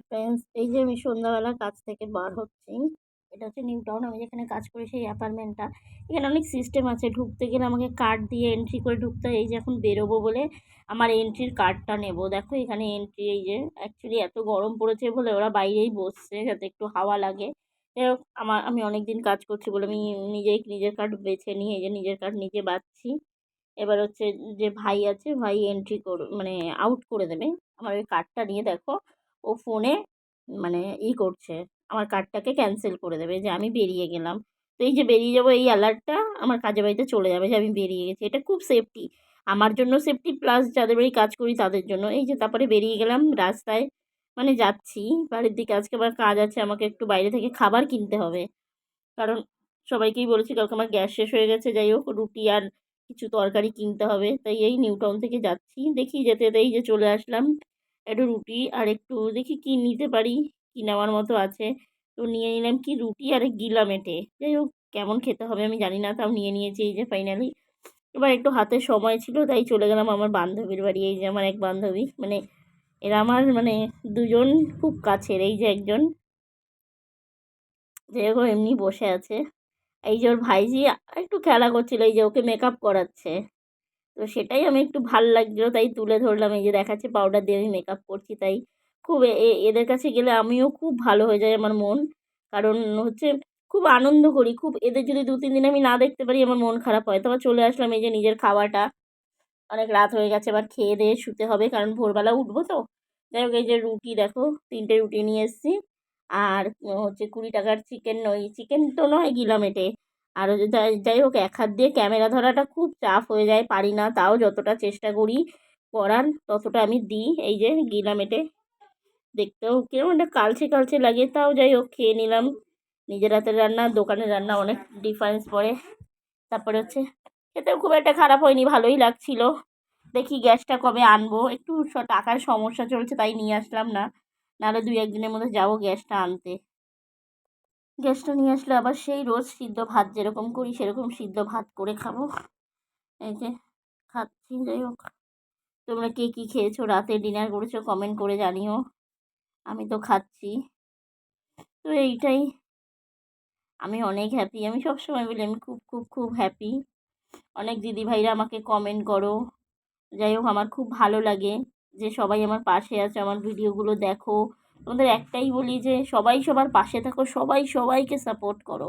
Friends এই যে আমি সন্ধ্যাবেলা কাজ থেকে বার হচ্ছি, এটা হচ্ছে নিউ টাউন আমি যেখানে কাজ করি সেই অ্যাপার্টমেন্টটা এখানে অনেক সিস্টেম আছে। ঢুকতে গেলে আমাকে কার্ড দিয়ে এন্ট্রি করে ঢুকতে হয়। এই যে এখন বেরোবো বলে আমার এন্ট্রির কার্ডটা নেব। দেখো এখানে এন্ট্রি এই যে অ্যাকচুয়ালি এত গরম পড়েছে বলে ওরা বাইরেই বসছে। যাতে একটু হাওয়া লাগে। আমার, আমি অনেক দিন কাজ করছি বলে আমি নিজেই নিজের কার্ড বেছে নিয়ে এই যে নিজের কার্ড নিজে বাঁচছি। এবার হচ্ছে যে ভাই আছে, ভাই এন্ট্রি কর মানে আউট করে দেবে। আমার ওই কার্ডটা নিয়ে দেখো। ও ফোনে মানে ই করছে, আমার কার্ডটাকে ক্যান্সেল করে দেবে যে আমি বেরিয়ে গেলাম। তো এই যে বেরিয়ে যাব এই অ্যালার্টটা আমার কাজে বাড়িতে চলে যাবে যে আমি বেরিয়ে গেছি। এটা খুব সেফটি আমার জন্য সেফটি প্লাস যাদের বাড়ি কাজ করি তাদের জন্য। এই যে তারপরে বেরিয়ে গেলাম রাস্তায় মানে যাচ্ছি, বাড়ির দিকে আজকে আবার কাজ আছে, আমাকে একটু বাইরে থেকে খাবার কিনতে হবে। কারণ সবাইকেই বলেছি কালকে আমার গ্যাস শেষ হয়ে গেছে, যাই হোক রুটি আর কিছু তরকারি কিনতে হবে। তাই এই নিউ টাউন থেকে যাচ্ছি, দেখি যেতে যেতে এই যে চলে আসলাম। একটু রুটি আর একটু দেখি কি নিতে পারি, কি নেওয়ার মতো আছে। তো নিয়ে নিলাম কি রুটি আর গিলা মেটে। যাই হোক, কেমন খেতে হবে আমি জানি না, তাও নিয়ে নিয়েছি এই যে ফাইনালি এবার একটু হাতে সময় ছিল, তাই চলে গেলাম আমার বান্ধবীর বাড়ি। এই যে আমার এক বান্ধবী মানে এরা আমার মানে দুজন খুব কাছের, এই যে একজন। যে হোক এমনি বসে আছে। এই যে ওর ভাইজি একটু খেলা করছিল, এই যে ওকে মেকআপ করাচ্ছে। তো সেটাই আমি একটু ভালো লাগছিল, তাই তুলে ধরলাম। এই যে দেখাচ্ছে পাউডার দিয়ে আমি মেকআপ করছি, তাই খুব এদের কাছে গেলে আমিও খুব ভালো হয়ে যায় আমার মন। কারণ হচ্ছে খুব আনন্দ করি, খুব এদের যদি দু, তিন দিন আমি না দেখতে পারি আমার মন খারাপ হয়। তারপর চলে আসলাম এই যে নিজের খাওয়াটা। অনেক রাত হয়ে গেছে এবার খেয়ে দিয়ে শুতে হবে, কারণ ভোরবেলা উঠবো তো। যাই হোক, এই যে রুটি দেখো, তিনটে রুটি নিয়ে এসেছি। আর হচ্ছে কুড়ি টাকার চিকেন ওই চিকেন তো নয় গিলা মেটে আর যাই হোক, এক হাত দিয়ে ক্যামেরা ধরাটা খুব চাপ হয়ে যায়, পারি না, তাও যতটা চেষ্টা করি করার ততটা আমি দিই। এই যে গিলা মেটে দেখতেও কেউ একটা কালচে কালচে লাগে, তাও যাই হোক, খেয়ে নিলাম। নিজের হাতের রান্না, দোকানের রান্না অনেক ডিফারেন্স পড়ে। তারপরে হচ্ছে, খেতেও খুব একটা খারাপ হয়নি, ভালোই লাগছিল। দেখি গ্যাসটা কবে আনব, একটু টাকার সমস্যা চলছে, তাই নিয়ে আসলাম না। নাহলে দুই একদিনের মধ্যে যাব গ্যাসটা আনতে। গ্যাসটা নিয়ে আসলে আবার সেই রোজ সিদ্ধ ভাত যেরকম করি, সেরকম সিদ্ধ ভাত করে খাব। এই যে, খাচ্ছি, যাই হোক। তোমরা কে কী খেয়েছো? রাতে ডিনার করেছ? কমেন্ট করে জানিও। আমি তো খাচ্ছি। তো এইটাই। আমি অনেক হ্যাপি আমি সবসময় বলি, আমি খুব খুব খুব হ্যাপি অনেক দিদিভাইরা আমাকে কমেন্ট করো। যাই হোক, আমার খুব ভালো লাগে যে সবাই আমার পাশে আছে, আমার ভিডিওগুলো দেখো। তোমাদের একটাই বলি যে সবাই সবার পাশে থাকো সবাই সবাইকে সাপোর্ট করো।